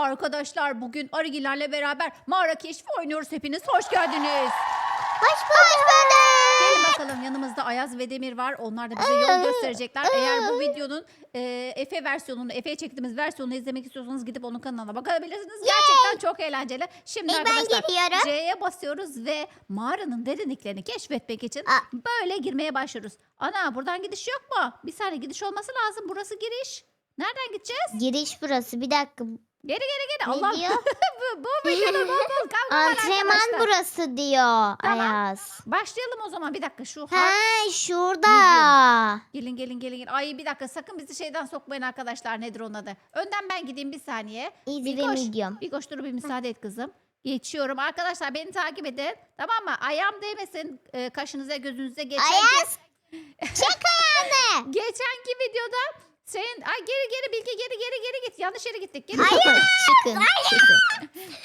Arkadaşlar bugün Arıgilerle beraber mağara keşfi oynuyoruz. Hepiniz hoş geldiniz. Hoş bulduk. Gelin bakalım yanımızda Ayaz ve Demir var. Onlar da bize yol gösterecekler. Eğer bu videonun e, Efe versiyonunu, Efe'ye çektiğimiz versiyonunu izlemek istiyorsanız gidip onun kanalına bakabilirsiniz. Gerçekten çok eğlenceli. Şimdi İlk ben arkadaşlar giriyorum. C'ye basıyoruz ve mağaranın derinliklerini keşfetmek için Aa. böyle girmeye başlıyoruz. Ana buradan gidiş yok mu? Bir saniye gidiş olması lazım. Burası giriş. Nereden gideceğiz? Giriş burası. Bir dakika. Geri geri geri. Ne Allah diyor? bu, bu videoda bol bol kavga var Antrenman arkadaşlar. burası diyor Tamam. Ayaz. Başlayalım o zaman bir dakika şu har- Ha şurada. Gelin gelin gelin. gelin. Ay bir dakika sakın bizi şeyden sokmayın arkadaşlar. Nedir onun adı? Önden ben gideyim bir saniye. Easy Bir ve koş. medium. Dur bir müsaade et kızım. Geçiyorum. Arkadaşlar beni takip edin. Tamam mı? Ayağım değmesin e, kaşınıza gözünüze. Geçen Ayaz. Çek ayağını. Geçenki videoda senin... Ay geri geri Bilge geri geri geri git. Yanlış yere gittik. Geri Hayır. Çıkın. Çıkın.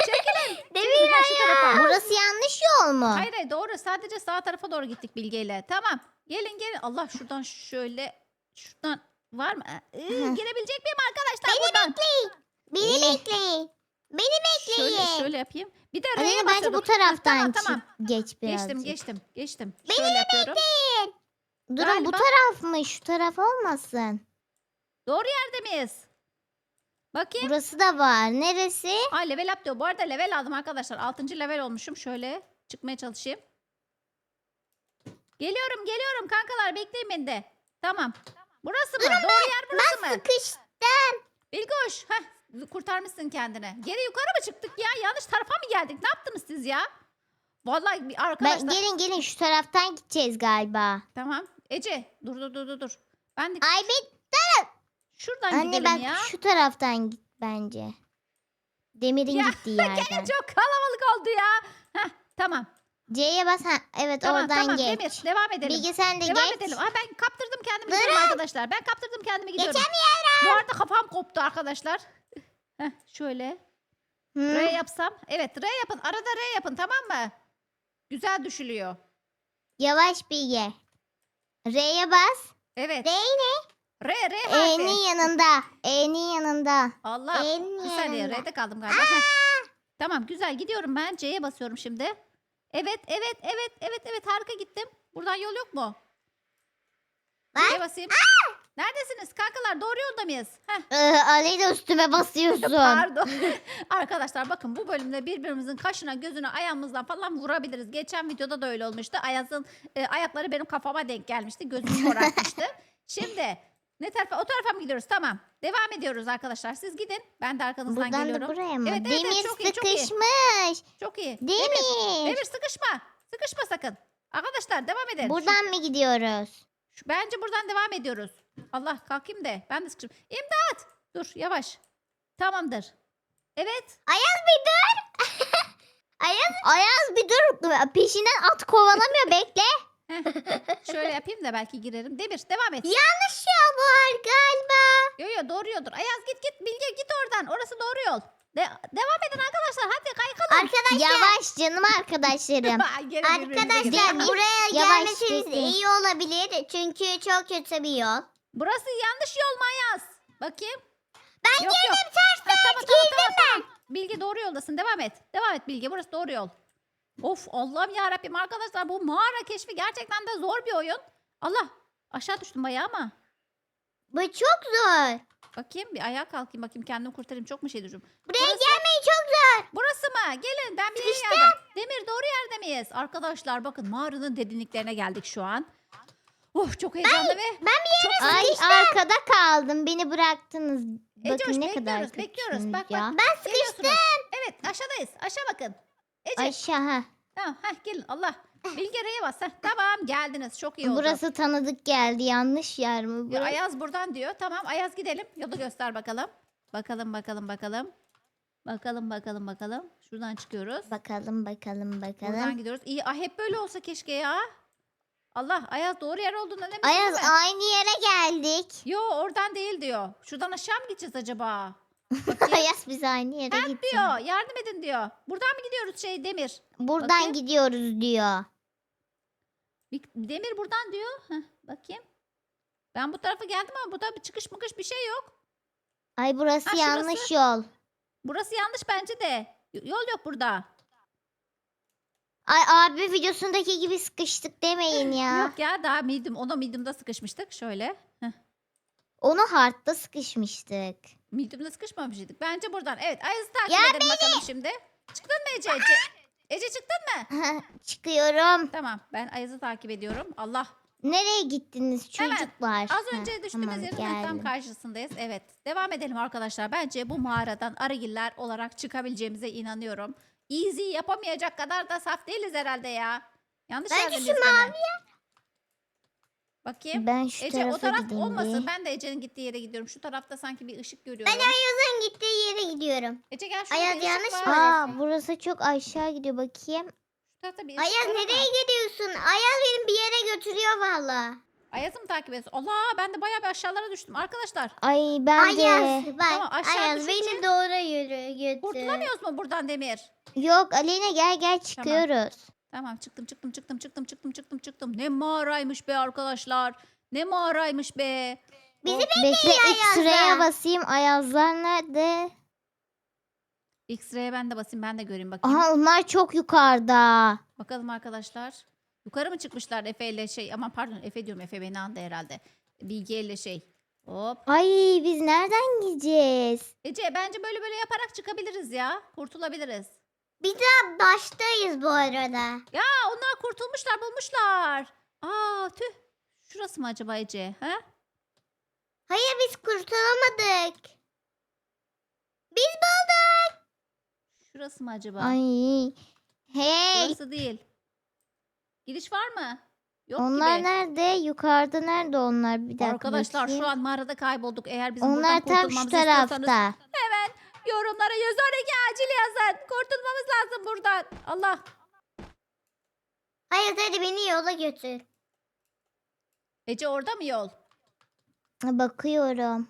Çekilin. Demir şu tarafa. Burası yanlış yol mu? Hayır hayır doğru. Sadece sağ tarafa doğru gittik Bilge ile. Tamam. Gelin gelin. Allah şuradan şöyle. Şuradan var mı? Ee, girebilecek miyim arkadaşlar Beni buradan? bekleyin. Beni bekleyin. Beni bekleyin. Şöyle şöyle yapayım. Bir de R'ye Alena bence bu taraftan Tamam tamam. çık. Geç birazcık. Geçtim geçtim geçtim. Beni şöyle yapıyorum. Durun bu Galiba- taraf mı? Şu taraf olmasın. Doğru yerde miyiz? Bakayım. Burası da var. Neresi? Aa level up diyor. Bu arada level aldım arkadaşlar. 6. level olmuşum. Şöyle çıkmaya çalışayım. Geliyorum geliyorum kankalar bekleyin beni de. Tamam. Burası mı? Doğru yer burası Ben mı? sıkıştım. Bilgoş. Heh, kurtarmışsın kendini. Geri yukarı mı çıktık ya? Yanlış tarafa mı geldik? Ne yaptınız siz ya? Vallahi bir arkadaşlar. Ben, gelin gelin şu taraftan gideceğiz galiba. Tamam. Ece dur dur dur dur. Ben de Ay bir şuradan anne gidelim ben ya. şu taraftan git bence. Demir'in Ya, gittiği yerden. Çok kalabalık oldu ya. Heh, tamam. C'ye bas. Ha, evet Tamam oradan tamam geç. Demir devam edelim. Bilge sen de devam geç. edelim. Aa, ben kaptırdım kendimi Durun. gidiyorum arkadaşlar. Ben kaptırdım kendimi gidiyorum. Geçemiyorum. Bu arada kafam koptu arkadaşlar. Heh, şöyle. Hı. R yapsam. Evet R yapın. Arada R yapın tamam mı? Güzel düşülüyor. Yavaş Bilge. R'ye bas. Evet. R ne? R R harfi. E'nin yanında. E'nin yanında. Allah. E'nin Bir saniye yanında. R'de kaldım galiba. Heh. Tamam güzel gidiyorum ben. C'ye basıyorum şimdi. Evet evet evet evet evet harika gittim. Buradan yol yok mu? Var. C'ye basayım. Neredesiniz kankalar? Doğru yolda mıyız? Heh. Ee, Aleyna üstüme basıyorsun. Pardon. Arkadaşlar bakın bu bölümde birbirimizin kaşına, gözüne, ayağımızdan falan vurabiliriz. Geçen videoda da öyle olmuştu. Ayaz'ın e, ayakları benim kafama denk gelmişti. Gözümü morartmıştı. Şimdi ne tarafa? O tarafa mı gidiyoruz? Tamam. Devam ediyoruz arkadaşlar. Siz gidin. Ben de arkanızdan Buradan da geliyorum. buraya mı? Evet, evet, Demir çok iyi, çok iyi. sıkışmış. Çok iyi. Demir. Demir, sıkışma. Sıkışma sakın. Arkadaşlar devam edelim. Buradan mı gidiyoruz? Şu- bence buradan devam ediyoruz. Allah kalkayım da ben de sıkışım. İmdat. Dur yavaş. Tamamdır. Evet. Ayaz bir dur. Ayaz, Ayaz bir dur. Peşinden at kovalamıyor bekle. Heh. Şöyle yapayım da belki girerim. Demir devam et. Yanlış yol bu var galiba. Yo yo doğru yoldur. Ayaz git git Bilge git oradan. Orası doğru yol. De- devam edin arkadaşlar. Hadi kaykalım. Arkadaşlar. Yavaş canım arkadaşlarım. Gene birbirimize. Arkadaşlar buraya Yavaş gelmesiniz gitsin. iyi olabilir. Çünkü çok kötü bir yol. Burası yanlış yol mu Ayaz? Bakayım. Ben Yok, girdim yok. ters ters tamam, girdim tamam, tamam. Bilge doğru yoldasın. Devam et. Devam et Bilge. Burası doğru yol. Of Allah'ım ya Rabbim arkadaşlar bu mağara keşfi gerçekten de zor bir oyun. Allah aşağı düştüm bayağı ama. Bu çok zor. Bakayım bir ayağa kalkayım bakayım kendimi kurtarayım. Çok mu şey düşüm? Buraya Burası- gelmeyi çok zor. Burası mı? Gelin ben bir yere geldim. Demir doğru yerde miyiz? Arkadaşlar bakın mağaranın derinliklerine geldik şu an. Oh çok heyecanlı ve Ben bir yere çok Ay arkada kaldım. Beni bıraktınız. Bakın Ecoş ne kadar bekliyoruz bekliyoruz. kötüsünüz Bak bak. Ben sıkıştım. Evet aşağıdayız. Aşağı bakın. Ece Aşağı. tamam heh, gelin Allah. Bilge R'ye bas. Heh, tamam geldiniz. Çok iyi oldu. Burası tanıdık geldi. Yanlış yer mi Ya, burası? Ayaz buradan diyor. Tamam Ayaz gidelim. Yolu göster bakalım. Bakalım bakalım bakalım. Bakalım bakalım bakalım. Şuradan çıkıyoruz. Bakalım bakalım Buradan bakalım. gidiyoruz. İyi ah, hep böyle olsa keşke ya. Allah Ayaz doğru yer olduğunu emin Ayaz aynı yere geldik. Yo oradan değil diyor. Şuradan aşağı mı gideceğiz acaba? Ayaz biz aynı yere Help diyor. Yardım edin diyor. Buradan mı gidiyoruz şey Demir? Buradan Bakayım. gidiyoruz diyor. Bir- Demir buradan diyor. Heh, bakayım. Ben bu tarafa geldim ama burada bir çıkış mıkış bir şey yok. Ay burası Ha, şurası. yanlış yol. Burası yanlış bence de. Y- Yol yok burada. Ay abi videosundaki gibi sıkıştık demeyin ya. Yok ya daha medium, ona medium'da sıkışmıştık. Şöyle. Onu hardta sıkışmıştık. Medium'da sıkışmamıştık. Bence buradan. Evet Ayaz'ı takip Ya edelim bakalım şimdi. Çıktın mı Ece? Ece, Ece çıktın mı? Çıkıyorum. Tamam ben Ayaz'ı takip ediyorum. Allah. Nereye gittiniz Hemen, çocuklar? Az Heh, önce düştüğümüz tamam, yerin tam geldim. karşısındayız. Evet. Devam edelim arkadaşlar. Bence bu mağaradan arıgiller olarak çıkabileceğimize inanıyorum. Easy yapamayacak kadar da saf değiliz herhalde ya. Yanlış Bence şu gene. Bakayım. Ben şu Ece o taraf gideyim olmasın. bir. Ben de Ece'nin gittiği yere gidiyorum. Şu tarafta sanki bir ışık görüyorum. Ayaz'ın gittiği yere gidiyorum. Ece gel şurada Ayaz bir ışık yanlış var. mı? Aa burası çok aşağı gidiyor bakayım. Şu tarafta bir ışık Ayaz var ama- nereye gidiyorsun? Ayaz beni bir yere götürüyor valla. Ayaz'ı mı takip ediyorsun? Allah ben de bayağı bir aşağılara düştüm. Arkadaşlar Ay ben de. Tamam, bak aşağı Ayaz düşünce- beni doğru yürü götür. kurtulamıyoruz mu buradan Demir? Yok Aleyna gel gel çıkıyoruz. Tamam çıktım çıktım çıktım çıktım çıktım çıktım çıktım. Ne mağaraymış be arkadaşlar. Ne mağaraymış be. Bizi Bekle X-ray'e Ayaz'da. basayım. Ayazlar nerede? X-ray'e ben de basayım ben de göreyim bakayım. Aha onlar çok yukarıda. Bakalım arkadaşlar. Yukarı mı çıkmışlar Efe ile şey aman pardon Efe diyorum Efe beni andı herhalde. Bilge ile şey. Hop. Ay biz nereden gideceğiz? Ece bence böyle böyle yaparak çıkabiliriz ya. Kurtulabiliriz. Biz daha baştayız bu arada. Aa onlar kurtulmuşlar bulmuşlar. Aa tüh. Şurası mı acaba Ece? Ha? Hayır biz kurtulamadık. Biz bulduk. Şurası mı acaba? Ay. Hey. Burası değil. Gidiş var mı? Yok onlar gibi. nerede? Yukarıda nerede onlar? Bir dakika Arkadaşlar bakayım. şu an mağarada kaybolduk. Eğer bizim Onlar buradan tam şu kurtulmamızı istiyorsanız tarafta. hemen yorumlara 112 acil yazın. Kurtulmamız lazım buradan. Allah. Hayır hadi beni yola götür. Ece orada mı yol? Bakıyorum.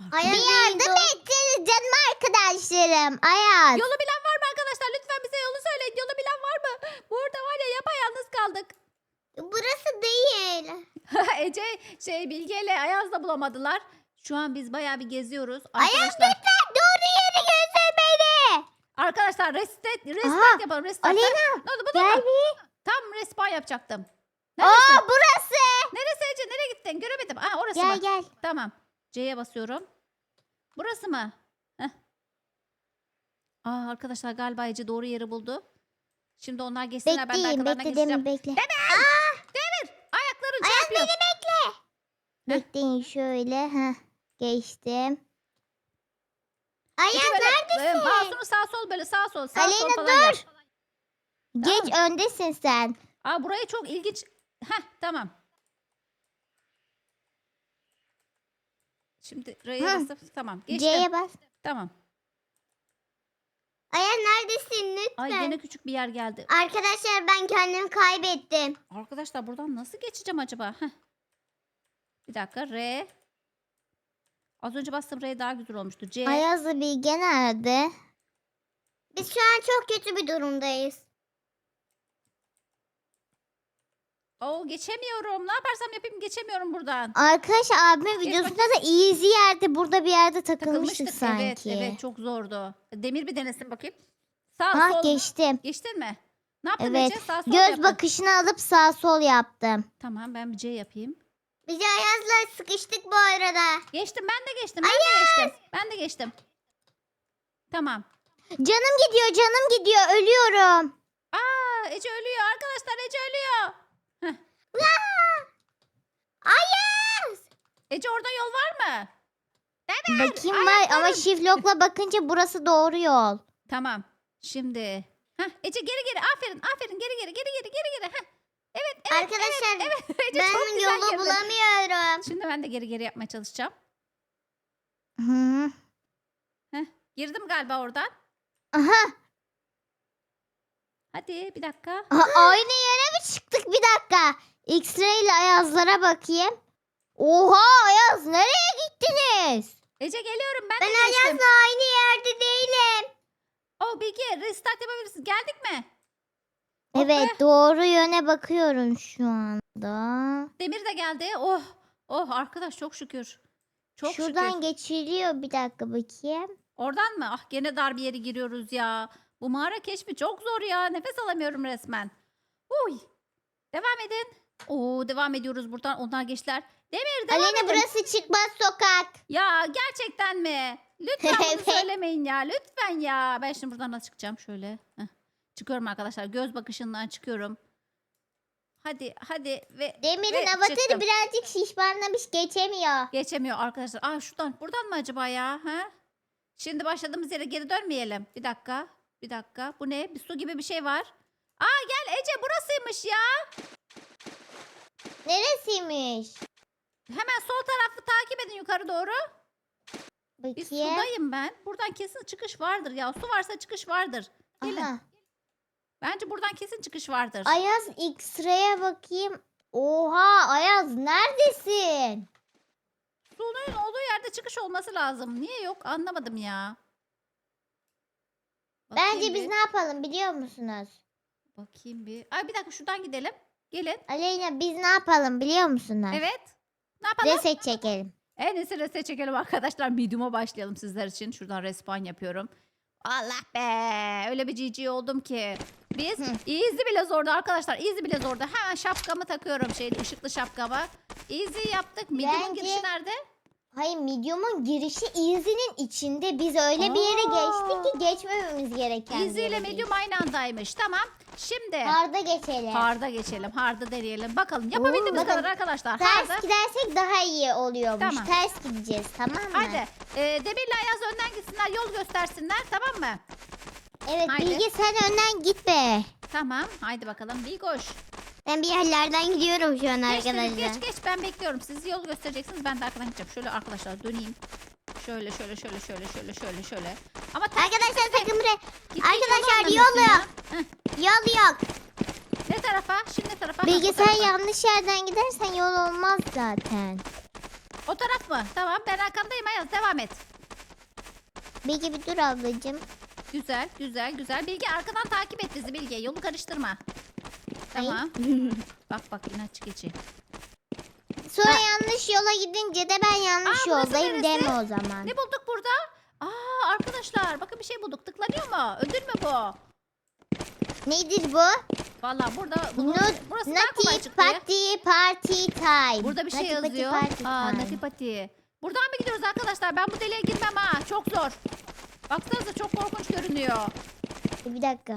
Arkadaşlar, Bir yardım etseniz canım arkadaşlarım. Ayaz. Yolu bilen var mı arkadaşlar? Lütfen bize yolu söyleyin. Yolu bilen var mı? Burada var ya yapayalnız kaldık. Burası değil. Ece şey Bilge ile Ayaz da bulamadılar. Şu an biz bayağı bir geziyoruz. Ayaz Arkadaşlar, lütfen doğru yere götür beni. arkadaşlar restart Aha, yapalım. Restart. Aleyna Ne oldu bu da gel mı? bir. Tam respawn yapacaktım. Neredesin? Aa burası. Neresi Ece? Nereye gittin? Göremedim. Aa orası Gel mı? gel. Tamam. C'ye basıyorum. Burası mı? Heh. Aa arkadaşlar galiba Ece doğru yeri buldu. Şimdi onlar geçsinler ben de Bekleyin arkalarına bekle geçeceğim. Demir bekle. Ayakların Ayaz çarpıyor. beni bekle. Heh. Bekleyin şöyle. Heh, geçtim. Böyle, neredesin? e, mouse'unu sağ sol böyle sağ sol sağ sol Aleyna, falan yap. Geç öndesin sen. Aa burayı çok ilginç. Heh tamam. Şimdi R'ye Hı. basıp tamam geçtim. C'ye bas. Tamam. Ayaz neredesin lütfen? Ay yine küçük bir yer geldi. Arkadaşlar ben kendimi kaybettim. Arkadaşlar buradan nasıl geçeceğim acaba? Heh. Bir dakika R. Az önce bastığım R daha güzel olmuştu. C. Ayaz'la Bilge nerede? Biz şu an çok kötü bir durumdayız. Oo geçemiyorum. Ne yaparsam yapayım geçemiyorum buradan. Arkadaşlar abimin videosunda da easy yerde burada bir yerde takılmıştık, Takılmıştık. sanki. Evet evet çok zordu. Demir bir denesin bakayım. Sağ Ha sol. geçtim. Geçtin mi? Ne yaptın Evet. Ece? Sağ sol Göz yaptın. bakışını alıp sağ sol yaptım. Tamam ben bir C yapayım. Biz Ayaz'la sıkıştık bu arada. Geçtim ben de geçtim. Ben de geçtim. Ben de geçtim. Tamam. Canım gidiyor canım gidiyor ölüyorum. Aa, Ece ölüyor arkadaşlar Ece ölüyor. Ayaz! Ece orada yol var mı? Bakayım var ama shift lock'la bakınca burası doğru yol. Tamam. Şimdi. Heh, Ece geri geri aferin aferin geri geri geri geri geri geri. Heh. Evet evet Arkadaşlar evet. Ece çok ben güzel yolu girdin. bulamıyorum. Şimdi ben de geri geri yapmaya çalışacağım. Hı. Girdim galiba oradan. Aha, Hadi bir dakika. aha, aynı yere mi çıktık bir dakika. X-ray ile Ayaz'lara bakayım. Oha Ayaz nereye gittiniz? Ece geliyorum ben, Ben de geçtim. Ayaz'la aynı yerde değilim. Oh Bilge restart yapabilirsin. Geldik mi? Oh Evet be. doğru yöne bakıyorum şu anda. Demir de geldi. Oh. Oh arkadaş çok şükür. Çok Şuradan şükür. geçiliyor bir dakika bakayım. Oradan mı? Ah gene dar bir yere giriyoruz ya. Bu mağara keşfi çok zor ya. Nefes alamıyorum resmen. Uy. Devam edin. Oo devam ediyoruz buradan. Onlar geçtiler. Demir devam Aleyna edin. burası çıkmaz sokak. Ya gerçekten mi? Lütfen bunu Evet. söylemeyin ya. Lütfen ya. Ben şimdi buradan nasıl çıkacağım? Şöyle. Heh. Çıkıyorum arkadaşlar. Göz bakışından çıkıyorum. Hadi hadi ve Demir'in Ve avatarı çıktım. birazcık şişmanlamış geçemiyor. geçemiyor arkadaşlar. Aa şuradan buradan mı acaba ya? Ha? Şimdi başladığımız yere geri dönmeyelim. Bir dakika. Bir dakika. Bu ne? Bir su gibi bir şey var. Aa gel Ece burasıymış ya. Neresiymiş? Hemen sol tarafı takip edin yukarı doğru. Bir Bakayım. sudayım ben. Buradan kesin çıkış vardır ya. Su varsa çıkış vardır. Gelin. Aha. Bence buradan kesin çıkış vardır. Ayaz X-ray'e bakayım. Oha Ayaz neredesin? Suyun olduğu yerde çıkış olması lazım. Niye yok anlamadım ya. Bakayım Bence biz bir, ne yapalım biliyor musunuz? Bakayım bir. Ay bir dakika şuradan gidelim. Gelin. Aleyna biz ne yapalım biliyor musunuz? Evet. Ne yapalım? Reset çekelim. En iyisi reset çekelim arkadaşlar. Medium'a başlayalım sizler için. Şuradan respawn yapıyorum. Allah be. Öyle bir GG oldum ki. Biz easy bile zordu arkadaşlar. Easy bile zordu. Hemen şapkamı takıyorum. Şey, ışıklı şapkamı. Easy yaptık. Medium'un Bence- girişi nerede? Hayır medium'un girişi Easy'nin içinde. Biz öyle bir yere geçtik ki geçmememiz gereken bir Easy ile yere medium aynı andaymış. Tamam. Şimdi Hard'a geçelim. Hard'a geçelim. Hard'ı deneyelim. Bakalım yapabildiğimiz bakın, kadar arkadaşlar. Ters gidersek daha iyi oluyormuş. Tamam. Ters gideceğiz tamam mı? Hadi. E, Demir'le Ayaz önden gitsinler. Yol göstersinler. Tamam mı? Evet Haydi. Bilge sen önden gitme. Tamam. Haydi bakalım. Bilgoş. Ben bir yerlerden gidiyorum şu an Geç, Demir, geç geç. Ben bekliyorum. Siz yol göstereceksiniz. Ben de arkadan gideceğim. Şöyle arkadaşlar döneyim. Şöyle şöyle şöyle şöyle şöyle şöyle şöyle. Ama ters Arkadaşlar sakın buraya. arkadaşlar, yolu yol yok. Heh, Yol yok. Ne tarafa? Şimdi ne tarafa? Ha, Bilge o sen tarafa. yanlış yerden gidersen yol olmaz zaten. O taraf mı? Tamam ben arkandayım Ayaz. Devam et. Bilge bir dur ablacığım. Güzel güzel güzel. Bilge arkadan takip et bizi Bilge. Yolu karıştırma. Tamam. Bak bak inatçı geçi. Sonra Ha. yanlış yola gidince de ben yanlış Aa, burası yoldayım neresi? deme o zaman. Ne bulduk burada? Aa arkadaşlar bakın bir şey bulduk. Tıklanıyor mu? Ödül mü bu? Nedir bu? Valla burada bunu, Nut- burası daha kolay Nati çıktı. ya. Party Party Time. Burada bir şey Nati Pati yazıyor. Party Aa Time. natipati. Buradan mı gidiyoruz arkadaşlar? Ben bu deliğe girmem ha. Çok zor. Baksanıza çok korkunç görünüyor. Bir dakika.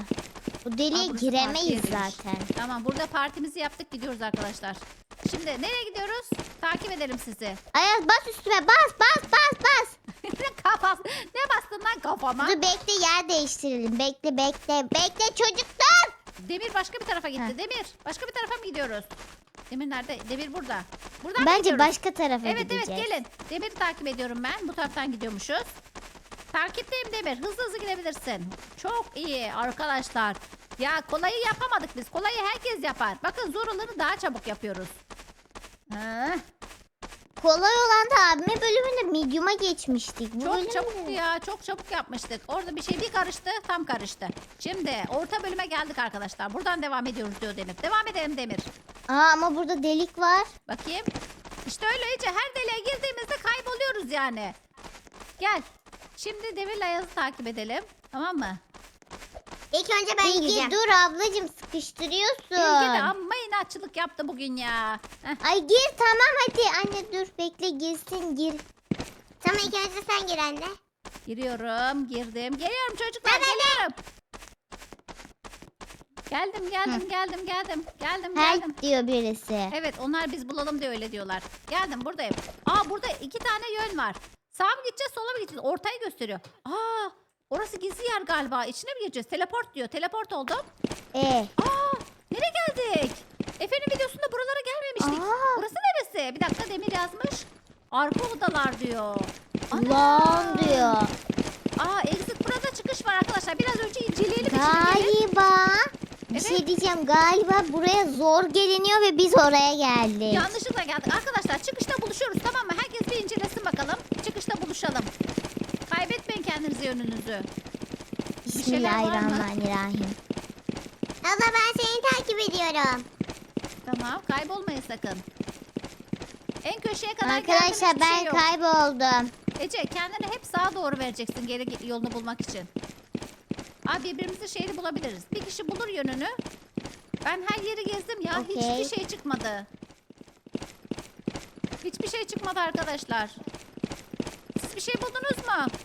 Bu deliğe Aa, burası giremeyiz partiye demiş. zaten. Tamam burada partimizi yaptık gidiyoruz arkadaşlar. Şimdi nereye gidiyoruz? Takip edelim sizi. Ayaz bas üstüme bas bas bas bas. kafas? Ne bastın lan kafama? Dur bekle yer değiştirelim. Bekle bekle. Bekle çocuklar. Demir başka bir tarafa gitti. Ha. Demir başka bir tarafa mı gidiyoruz? Demir nerede? Demir burada. Buradan mı Bence gidiyoruz? başka tarafa Evet gideceğiz. evet gelin. Demir'i takip ediyorum ben. Bu taraftan gidiyormuşuz. Takipteyim Demir. Hızlı hızlı gidebilirsin. Çok iyi arkadaşlar. Ya kolayı yapamadık biz. Kolayı herkes yapar. Bakın zor olanı daha çabuk yapıyoruz. Ha, Kolay olan da abime bölümünde medium'a geçmiştik. Bu çok bölüm çabuk ya. Çok çabuk yapmıştık. Orada bir şey bir karıştı. Tam karıştı. Şimdi orta bölüme geldik arkadaşlar. Buradan devam ediyoruz diyor Demir. Devam edelim Demir. Aa ama burada delik var. Bakayım. İşte öyle Ece. Her deliğe girdiğimizde kayboluyoruz yani. Gel. Şimdi Demir'le Ayaz'ı takip edelim. Tamam mı? İlk önce ben Bilge dur ablacığım sıkıştırıyorsun. Bilge de amma inatçılık yaptı bugün ya. Heh, Ay gir tamam hadi. Anne dur bekle girsin gir. Tamam ilk önce sen gir anne. giriyorum, girdim. Geliyorum çocuklar, geliyorum. Geldim, geldim, geldim, geldim. Geldim, geldim. Help diyor birisi. Evet, onlar biz bulalım diye öyle diyorlar. Geldim, buradayım. Aa, burada iki tane yön var. Sağa mı gideceğiz, sola mı gideceğiz? Ortayı gösteriyor. Aa, orası gizli yer galiba. İçine mi gireceğiz? Teleport diyor. Teleport oldum. Ee. Aa, nereye geldik? Efe'nin videosunda buralara gelmemiştik. Aa. Burası neresi? Bir dakika Demir yazmış. Arka odalar diyor. Ana! Lan diyor. Aa exit burada çıkış var arkadaşlar. Biraz önce inceleyelim. Galiba bir Evet. şey diyeceğim galiba buraya zor geliniyor ve biz oraya geldik. Yanlışlıkla geldik. Arkadaşlar çıkışta buluşuyoruz tamam mı? Herkes bir incelesin bakalım. Çıkışta buluşalım. Kaybetmeyin kendinizi yönünüzü. Bir şeyler var mı? Bismillahirrahmanirrahim. Abla ben seni takip ediyorum. Tamam kaybolmayın sakın. En köşeye kadar Arkadaşlar geldin, hiçbir ben şey yok. kayboldum. Ece kendini hep sağa doğru vereceksin geri ge- yolunu bulmak için. Abi birbirimizin şeyini bulabiliriz. Bir kişi bulur yönünü. Ben her yeri gezdim ya. Okey. Hiçbir şey çıkmadı. Hiçbir şey çıkmadı arkadaşlar. Bir şey buldunuz mu?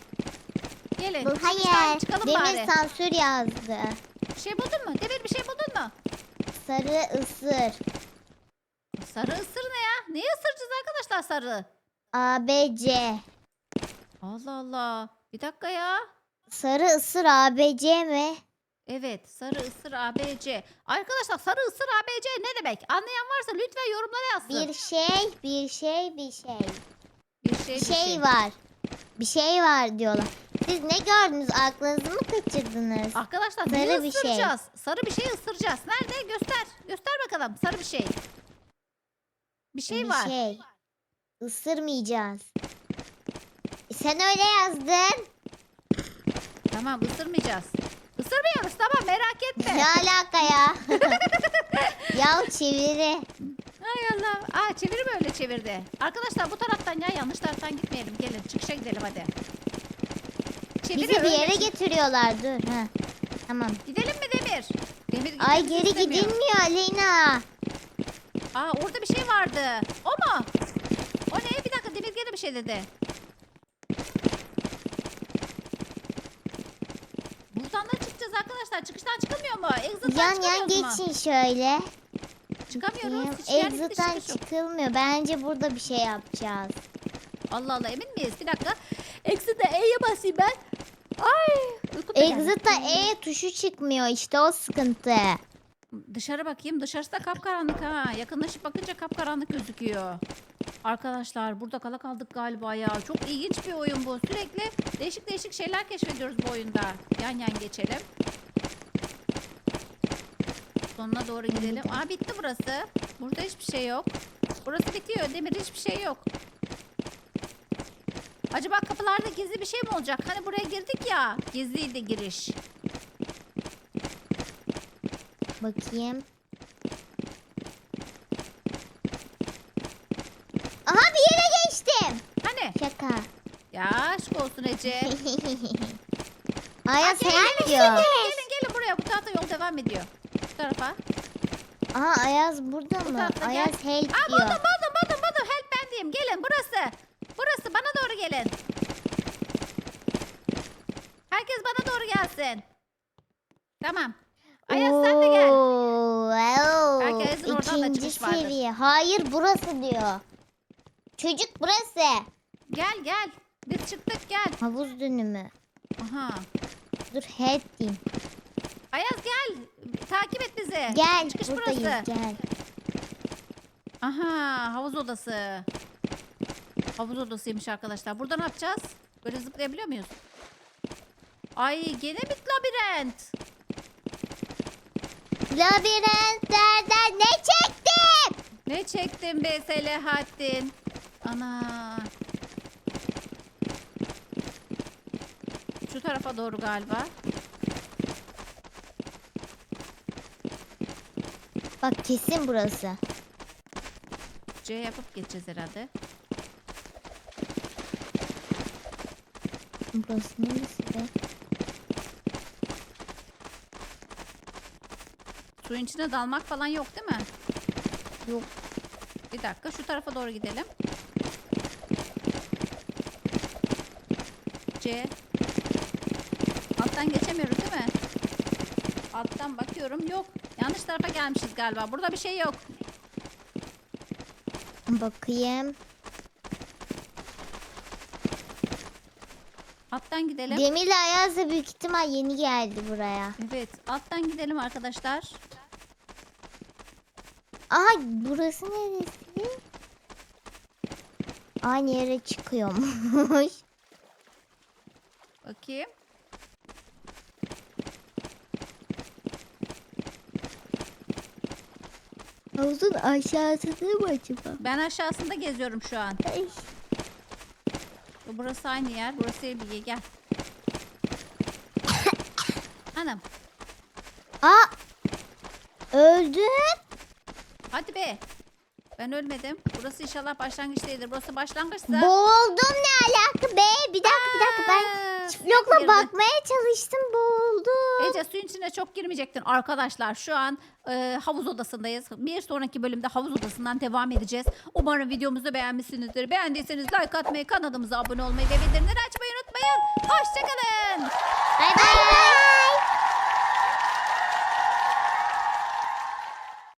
Gelin. Bu hayır. Çıkalım Demir bari. sansür yazdı. Bir şey buldun mu? Demir bir şey buldun mu? Sarı ısır. Sarı ısır ne ya? Neyi ısıracağız arkadaşlar sarı? A, B, C. Allah Allah. Bir dakika ya. Sarı ısır A, B, C mi? Evet sarı ısır ABC. Arkadaşlar sarı ısır ABC ne demek? Anlayan varsa lütfen yorumlara yazsın. Bir şey, bir şey, bir şey. bir şey, Bir şey var. Bir şey var diyorlar. Siz ne gördünüz? Aklınızı mı kaçırdınız? Arkadaşlar Sarı neyi bir şey. ısıracağız? Sarı bir şey ısıracağız. Nerede? Göster. Göster bakalım. Sarı bir şey. Bir şey bir var. şey. Isırmayacağız. E, sen öyle yazdın. Tamam ısırmayacağız. Isırmıyoruz tamam merak etme. Ne alaka ya? ya çeviri. Hay Allah. Aa çeviri böyle çevirdi. Arkadaşlar bu taraftan ya yanlış taraftan gitmeyelim. Gelin çıkışa gidelim hadi. Çeviri Bizi bir öyle yere çevir- getiriyorlar. Dur. Ha. Tamam. Gidelim mi Demir? Demir Ay gitmemizi geri istemiyor. gidilmiyor Aleyna. Aa orada bir şey vardı. O mu? O ne? Bir dakika Demir gene bir şey dedi. Buradan da çıkacağız arkadaşlar. Çıkıştan çıkılmıyor mu? Exit'ten Yan yan çıkamıyoruz mu? geçin şöyle. Çıkamıyoruz. Exit'ten çıkış yok. çıkılmıyor. Bence burada bir şey yapacağız. Allah Allah emin miyiz? Bir dakika. Exit'e E'ye basayım ben. Ay. uykum da geldi. Exit'ten E tuşu çıkmıyor işte o sıkıntı. Dışarı bakayım. Dışarısı da kapkaranlık ha. Yakınlaşıp bakınca kapkaranlık gözüküyor. Arkadaşlar burada kala kaldık galiba ya. Çok ilginç bir oyun bu. Sürekli değişik değişik şeyler keşfediyoruz bu oyunda. Yan yan geçelim. Sonuna doğru gidelim. Aa bitti burası. Burada hiçbir şey yok. Burası bitiyor. Demir hiçbir şey yok. Acaba kapılarda gizli bir şey mi olacak? Hani buraya girdik ya. Gizliydi giriş. Bakayım. Aha bir yere geçtim. Hani? Şaka. Ya aşk olsun Ece. Gelin, help gelin, diyor. Gelin gelin buraya. Bu tarafta yol devam ediyor. Bu tarafa. Aha Ayaz burada mı? tarafta gel. Ayaz help Aa buldum diyor. buldum buldum buldum. Help ben diyeyim. Gelin burası. Burası bana doğru gelin. Herkes bana doğru gelsin. Tamam. Ayaz sen de gel. Oo, wow. Herkesin oradan da İkinci çıkış vardır. seviye. Hayır burası diyor. Çocuk burası. Gel gel. Biz çıktık gel. Havuz dönümü. Aha. Dur head diyeyim. Ayaz gel. Takip et bizi. Gel Çıkış buradayız burası. gel. Aha havuz odası. Havuz odasıymış arkadaşlar. Burada ne yapacağız? Böyle zıplayabiliyor muyuz? Ay gene bir labirent. Labirentlerden ne çektim? Ne çektin be Selahattin? Ana. Şu tarafa doğru galiba. Bak kesin burası. C yapıp geçeceğiz herhalde. Burası neresi be? Suyun içine dalmak falan yok değil mi? Yok. Bir dakika şu tarafa doğru gidelim. C. Alttan geçemiyoruz değil mi? Alttan bakıyorum yok. Yanlış tarafa gelmişiz galiba. Burada bir şey yok. Bakayım. Alttan gidelim. Demir'le Ayaz da büyük ihtimal yeni geldi buraya. Evet alttan gidelim arkadaşlar. Aha burası neresi? Aynı yere çıkıyormuş. Bakayım. Havuzun aşağısında mı acaba? Ben aşağısında geziyorum şu an. Ay. Burası aynı yer. Burası Bilge gel. Hanım. Aa! Öldüm. Hadi be. Ben ölmedim. Burası inşallah başlangıç değildir. Burası başlangıçsa. Boğuldum ne alaka be? Bir dakika bir dakika ben Aa, girdi. bakmaya çalıştım boğuldum. Ece suyun içine çok girmeyecektin. Arkadaşlar şu an e, havuz odasındayız. Bir sonraki bölümde havuz odasından devam edeceğiz. Umarım videomuzu beğenmişsinizdir. Beğendiyseniz like atmayı, kanalımıza abone olmayı ve bildirimleri açmayı unutmayın. Hoşçakalın.